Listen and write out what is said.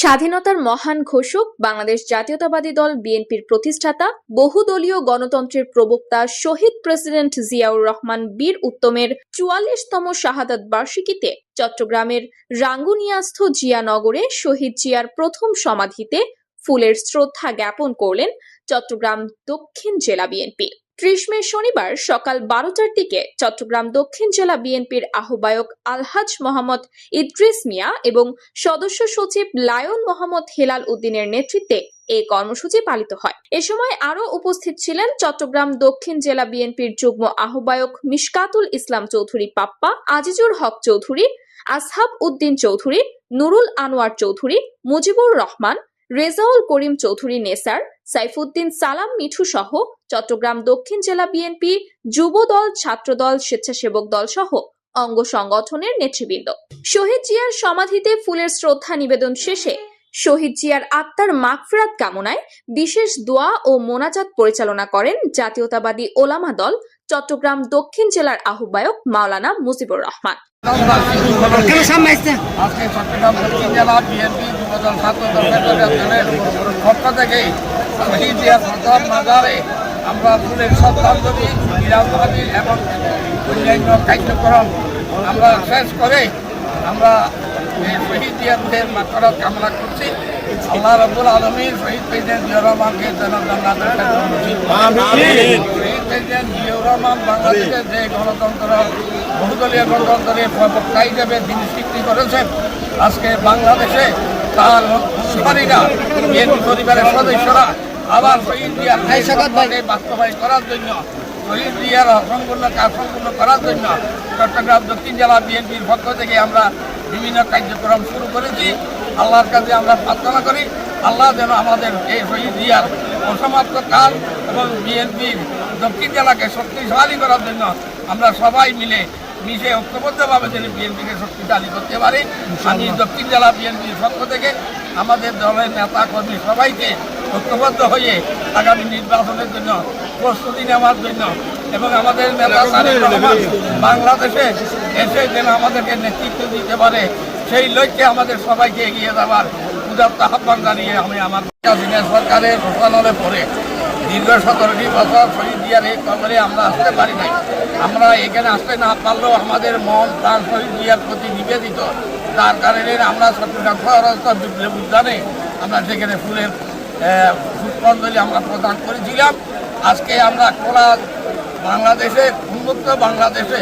স্বাধীনতার মহান ঘোষক বাংলাদেশ জাতীয়তাবাদী দল বিএনপির প্রতিষ্ঠাতা, বহুদলীয় গণতন্ত্রের প্রবক্তা শহীদ প্রেসিডেন্ট জিয়াউর রহমান বীর উত্তমের চুয়াল্লিশতম শাহাদাত বার্ষিকীতে চট্টগ্রামের রাঙ্গুনিয়াস্থ জিয়ানগরে শহীদ জিয়ার প্রথম সমাধিতে ফুলের শ্রদ্ধা জ্ঞাপন করলেন চট্টগ্রাম দক্ষিণ জেলা বিএনপি। ত্রিশ মে শনিবার সকাল বারোটার দিকে চট্টগ্রাম দক্ষিণ জেলা বিএনপির আহ্বায়ক আলহাজ মোহাম্মদ ইদ্রিস মিয়া এবং সদস্য সচিব লায়ন মোহাম্মদ হেলাল উদ্দিনের নেতৃত্বে এই কর্মসূচি পালিত হয়। এ সময় আরও উপস্থিত ছিলেন চট্টগ্রাম দক্ষিণ জেলা বিএনপির যুগ্ম আহ্বায়ক মিশকাতুল ইসলাম চৌধুরী পাপ্পা, আজিজুর হক চৌধুরী, আসহাব উদ্দিন চৌধুরী, নুরুল আনোয়ার চৌধুরী, মুজিবুর রহমান রেজাউল করিম চৌধুরী নেসার, সাইফুদ্দিন সালাম মিঠু সহ চট্টগ্রাম দক্ষিণ জেলা বিএনপি যুব দল ছাত্রদল, স্বেচ্ছাসেবক দল সহ অঙ্গ সংগঠনের নেতৃবৃন্দ। শহীদ জিয়ার সমাধিতে ফুলের শ্রদ্ধা নিবেদন শেষে শহীদ জিয়ার আত্মার মাগফিরাত কামনায় বিশেষ দোয়া ও মোনাজাত পরিচালনা করেন জাতীয়তাবাদী ওলামা দল চট্টগ্রাম দক্ষিণ জেলার আহ্বায়ক মাওলানা মুজিবুর রহমান। কেন সামনে আসছে? আজকে চট্টগ্রাম দক্ষিণ জেলা বিএনপি যুবদল ছাত্রদল দলের পক্ষ থেকে শহীদ জিয়ার প্রথম মাজারে আমরা ফুলের শ্রদ্ধাঞ্জলি বিরাজবাদী এবং অন্যান্য কার্যক্রম আমরা শেষ করে আমরা এই শহীদ মাকড়াত কামনা করছি আল্লাহ রবুল আলমীর শহীদ প্রেসিডেন্ট জিয়া রহমানকে শহীদ বাংলাদেশের যে গণতন্ত্র বহুদলীয় গণতন্ত্রের প্রবক্তা হিসেবে তিনি স্বীকৃতি করেছেন আজকে বাংলাদেশে তার অনুসারীরা পরিবারের সদস্যরা আবার শহীদ জিয়ার বাস্তবায়ন করার জন্য শহীদ জিয়ার সম্পূর্ণ কাজ সম্পূর্ণ করার জন্য চট্টগ্রাম দক্ষিণ জেলা বিএনপির পক্ষ থেকে আমরা বিভিন্ন কার্যক্রম শুরু করেছি। আল্লাহর কাছে আমরা প্রার্থনা করি আল্লাহ যেন আমাদের এই শহীদ জিয়ার অসমাপ্ত কাজ এবং বিএনপির দক্ষিণ জেলাকে শক্তিশালী করার জন্য আমরা সবাই মিলে মিশে ঐক্যবদ্ধভাবে যেন বিএনপিকে শক্তিশালী করতে পারি। আমি দক্ষিণ জেলা বিএনপির পক্ষ থেকে আমাদের দলের নেতা কর্মী সবাইকে ঐক্যবদ্ধ হয়ে আগামী নির্বাচনের জন্য প্রস্তুতি নেওয়ার জন্য এবং আমাদের নেতা তারেক রহমান বাংলাদেশে এসে যেন আমাদেরকে নেতৃত্ব দিতে পারে সেই লক্ষ্যে আমাদের সবাইকে এগিয়ে যাওয়ার উদাত্ত আহ্বান জানিয়ে আমি আমার হাসিনা সরকারের ঘোষণার পরে দীর্ঘ সতেরোটি বছর শহীদ জিয়ার এই কবরে আমরা আসতে পারি নাই। আমরা এখানে আসতে না পারলেও আমাদের মন প্রাণ শহীদ জিয়ার প্রতি নিবেদিত। তার কারণে আমরা চট্টগ্রাম শহরস্থ বিপ্লব উদ্যানে আমরা সেখানে ফুলের পুষ্পাঞ্জলি আমরা প্রদান করেছিলাম আজকে আমরা খোলা বাংলাদেশে উন্মুক্ত বাংলাদেশে